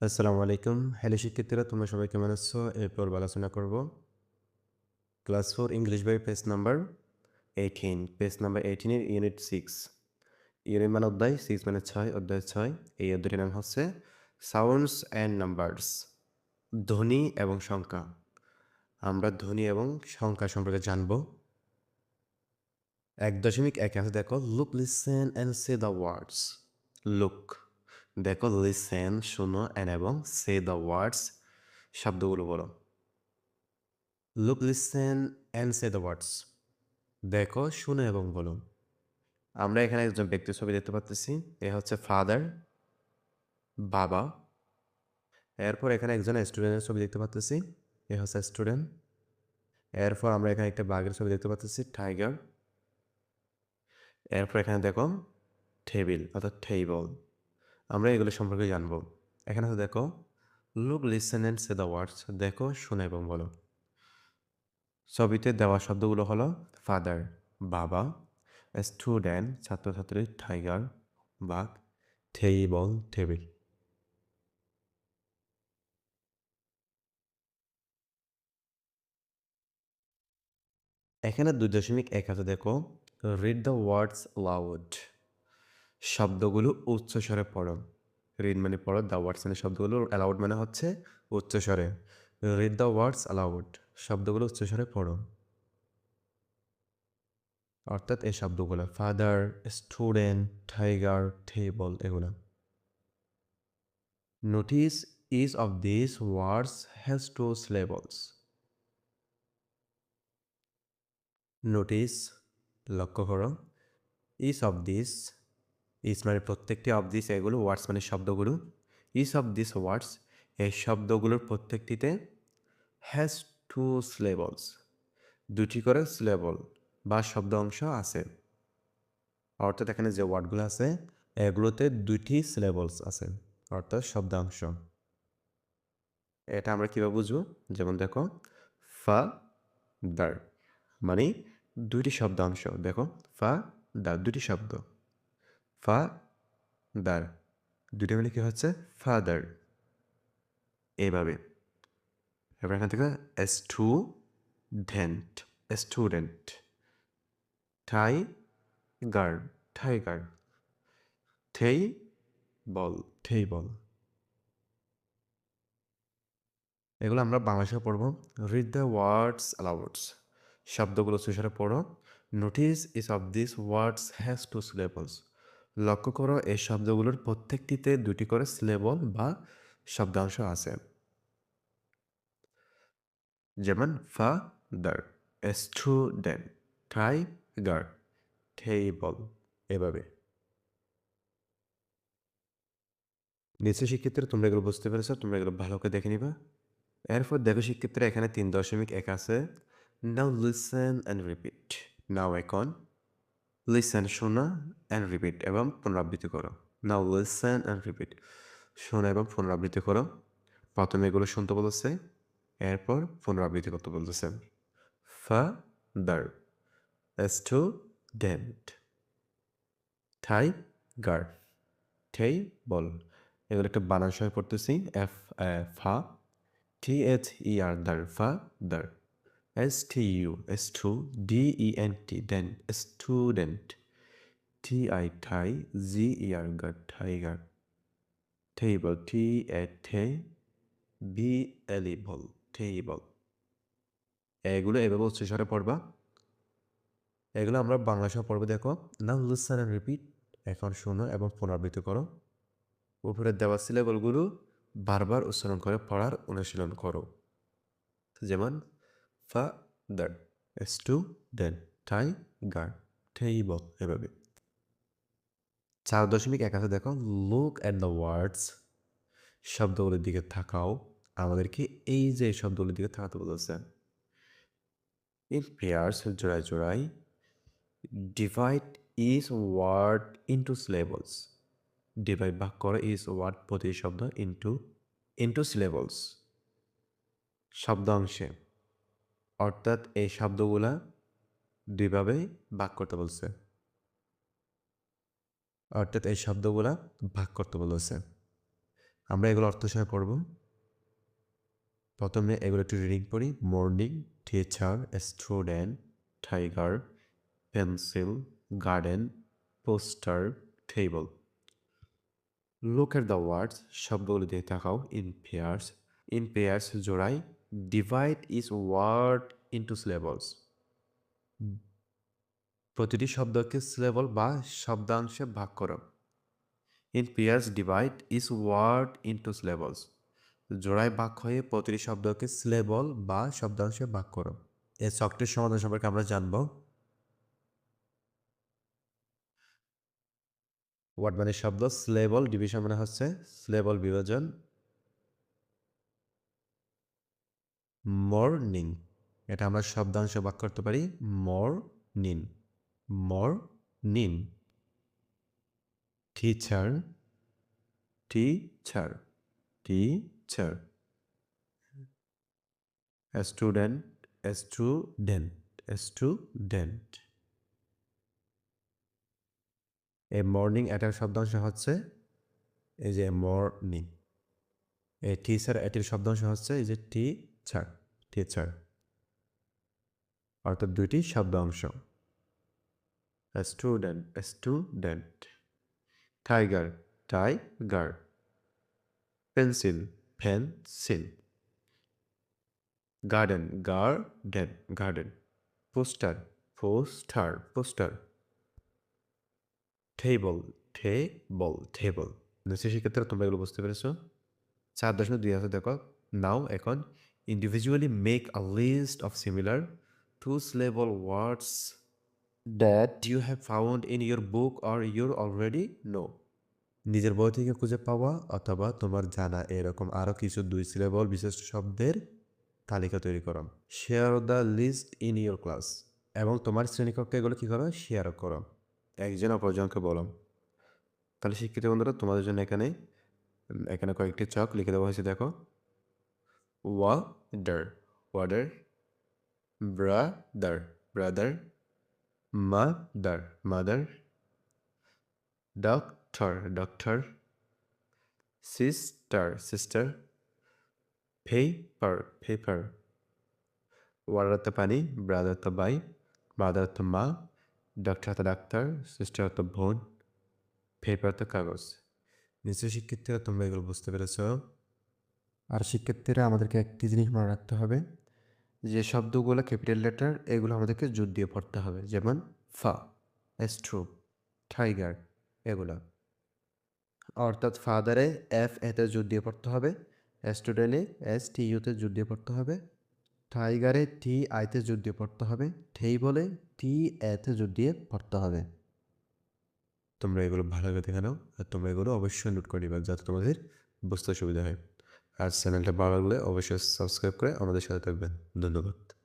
আসসালামু আলাইকুম। হ্যালো শিক্ষার্থীরা, তোমরা সবাই কেমন আছো? এরপর আলোচনা করব। ক্লাস ফোর, ইংলিশ বই, page number eighteen page number এইটিনের unit six unit মানে অধ্যায় সিক্স মানে ছয়, অধ্যায় ছয়। এই অধ্যায়টির নাম হচ্ছে সাউন্ডস অ্যান্ড নাম্বারস ধ্বনি এবং সংখ্যা। আমরা ধ্বনি এবং সংখ্যা সম্পর্কে জানব। এক দশমিক এক আছে, দেখো। Look listen and say the words look দেখো লিসেন শোনো অ্যান্ড এবং সে দ্য ওয়ার্ডস শব্দগুলো বলো। Look listen and say the words. দেখো শুনো এবং বলো। আমরা এখানে একজন ব্যক্তির ছবি দেখতে পাচ্ছি এ হচ্ছে ফাদার, বাবা। এরপর এখানে একজন স্টুডেন্টের ছবি দেখতে পাচ্ছি এ হচ্ছে স্টুডেন্ট। এরপর আমরা এখানে একটা বাঘের ছবি দেখতে পাচ্ছি টাইগার। এরপর এখানে দেখো টেবিল অর্থাৎ টেবল। আমরা এগুলো সম্পর্কে জানব। এখানে আছে দেখো look listen and say the words দেখো, শোনো এবং বলো। ছবিতে দেওয়া শব্দগুলো হলো ফাদার বাবা স্টুডেন্ট ছাত্রছাত্রী টাইগার বাঘ টেবল টেবিল এখানে দুই দশমিক এক আছে, দেখো। রিড দ্য ওয়ার্ডস লাউড শব্দগুলো উচ্চস্বরে পড়ো। রিড মানে পড়ো দ্য ওয়ার্ডস মানে শব্দগুলো অ্যালাউড মানে হচ্ছে উচ্চস্বরে রিড দ্য ওয়ার্ডস অ্যালাউড শব্দগুলো উচ্চস্বরে পড়ো। অর্থাৎ এই শব্দগুলো ফাদার স্টুডেন্ট টাইগার টেবল এগুলো। Notice each of this words has two syllables notice লক্ষ্য করো ইস অফ দিস ইস মানে প্রত্যেকটি অফ দিস এগুলো ওয়ার্ডস মানে শব্দগুলো ইস অফ দিস ওয়ার্ডস এই শব্দগুলোর প্রত্যেকটিতে হ্যাজ টু সিলেবলস দুটি করে সিলেবল বা শব্দ অংশ আছে। অর্থাৎ এখানে যে ওয়ার্ডগুলো আছে, এগুলোতে দুইটি সিলেবলস আছে, অর্থাৎ শব্দাংশ এটা আমরা কীভাবে বুঝব? যেমন দেখো ফা দার মানে দুইটি শব্দাংশ দেখো ফা দা দুটি শব্দ। ফা দার দুটি মিলে কী হচ্ছে? ফাদার এইভাবে এবার এখান থেকে স্টুডেন্ট স্টুডেন্ট ঠাই গার টাইগার ঠেই বল ঠেই বল এগুলো আমরা বাংলাদেশে পড়ব। রিড দ্য ওয়ার্ডস অ্যালাউডস শব্দগুলো সুসারে পড়ো। Notice each of this words has two syllables লক্ষ্য করো, এই শব্দগুলোর প্রত্যেকটিতে দুটি করে সিলেবল বা শব্দাংশ আছে। যেমন ফা দার স্টুডেন্ট টাইগার টেবল এভাবে। নিশ্চয় শিক্ষার্থীরা তোমরা এগুলো বুঝতে পেরেছ, তোমরা এগুলো ভালো করে দেখে নিবা। এরপর দেখো শিক্ষার্থীরা এখানে তিন দশমিক এক আছে। Now listen and repeat now এখন লিসেন শোনা অ্যান্ড রিপিট এবং পুনরাবৃত্তি করো নাও লিসেন অ্যান্ড রিপিট শোনা এবং পুনরাবৃত্তি করো প্রথমে এগুলো শুনতে বলেছে এরপর পুনরাবৃত্তি করতে বলতেছে ফা দার স্টুডেন্ট থাই গার ঠেই বল এগুলো একটা বানান সহ পড়তেছি এফ ফা. টি এইচ ই আর দার ফা দার ঠাই G E R ger tiger table T A ঠে B L E ble table এগুলো এভাবে উচ্চস্বরে পড়বা। এগুলো আমরা বাংলা সহ পড়ব, দেখো। নাম লিসন অ্যান্ড রিপিট এখন শোনো এবং পুনরাবৃত্তি করো। উপরে দেওয়া সিলেবলগুলো বারবার উচ্চারণ করে, পড়ার অনুশীলন করো। যেমন ফা দার স্টু দেন টাই গার এভাবে চার দশমিক এক আছে, দেখো। লুক অ্যাট দ্য ওয়ার্ডস শব্দগুলোর দিকে থাকাও আমাদেরকে এই যে শব্দগুলোর দিকে থাকাতে বলেছে ইন পেয়ার্স জোড়ায় জোড়ায় divide each word into syllables divide ভাগ করে ইজ ওয়ার্ড প্রতি শব্দ ইন্টু ইন্টু সিলেবলস শব্দাংশে। অর্থাৎ এই শব্দগুলা দুইভাবে ভাগ করতে বলছে। অর্থাৎ এই শব্দগুলা ভাগ করতে বলেছে। আমরা এগুলো অর্থ সহ পড়ব। প্রথমে এগুলো একটু রিডিং পড়ি। Morning teacher student tiger pencil garden poster table look at the words শব্দগুলো দিয়ে তাকাও। ইন পেয়ার্স ইন পেয়ার্স জোড়াই divide each word into syllables প্রতিটি শব্দকে সিলেবল বা শব্দাংশে ভাগ করো। In pairs divide each word into syllables জোড়ায় ভাগ হয়ে প্রতিটি শব্দকে সিলেবল বা শব্দাংশে ভাগ করো। এই শখটির সমাধান সম্পর্কে আমরা জানব। ওয়ার্ড মানে শব্দ সিলেবল ডিভিশন মানে হচ্ছে সিলেবল বিভাজন। মর্নিং। এটা আমরা শব্দাংশ ভাগ করতে পারি morning morning teacher. Teacher teacher student student student এ মর্নিং এটার শব্দাংশ হচ্ছে এই যে মর্নিং। এই টিচার এটির শব্দাংশ হচ্ছে এই যে টিচার টিচার অর্থাৎ দুইটি শব্দাংশ student student tiger tiger pencil pencil garden garden garden poster poster poster table table table সেক্ষেত্রে তোমরা এগুলো বুঝতে পেরেছ। চার দশমিক দুই আছে, দেখো। নাও এখন individually make a list of similar two syllable words that you have found in your book or your already know নিজের বই থেকে খুঁজে পাওয়া অথবা তোমার জানা এরকম আরও কিছু দুই সিলেবল বিশিষ্ট শব্দের তালিকা তৈরি করো। Share the list in your class এবং তোমার শ্রেণীকক্ষে এগুলো কী করো শেয়ার করো। একজন অপরজনকে বলো। তাহলে শিক্ষিত বন্ধুরা, তোমাদের জন্য এখানে এখানে কয়েকটি চক লিখে দেওয়া হয়েছে, দেখো। Water water brother brother mother mother doctor doctor sister sister paper paper water তো পানি ব্রাদার তো বাই মাদার তো মা ডক্টর তো ডাক্তার সিস্টার তো বোন পেপার তো কাগজ নিশ্চয় শিক্ষার্থীরা তোমরা এগুলো বুঝতে পেরেছ আর শিক্ষার্থীরা আমাদেরকে একটি জিনিস মনে রাখতে হবে যে শব্দগুলো ক্যাপিটাল লেটার, এগুলো আমাদেরকে জোর দিয়ে পড়তে হবে। যেমন ফা স্ট্রো টাইগার, এগুলো। অর্থাৎ ফাদারে এফ এতে জোর দিয়ে পড়তে হবে, স্টুডেন্টে এস টি ইউতে জোর দিয়ে পড়তে হবে, টাইগারে টি আইতে জোর দিয়ে পড়তে হবে ঠেই বলে টি এতে জোর দিয়ে পড়তে হবে। তোমরা এগুলো ভালোভাবে দেখে নাও আর তোমরা এগুলো অবশ্যই নোট করে নিবা যাতে তোমাদের বুঝতে সুবিধা হয়। আর চ্যানেলটা ভালো লাগলে অবশ্যই সাবস্ক্রাইব করে আমাদের সাথে থাকবেন। ধন্যবাদ।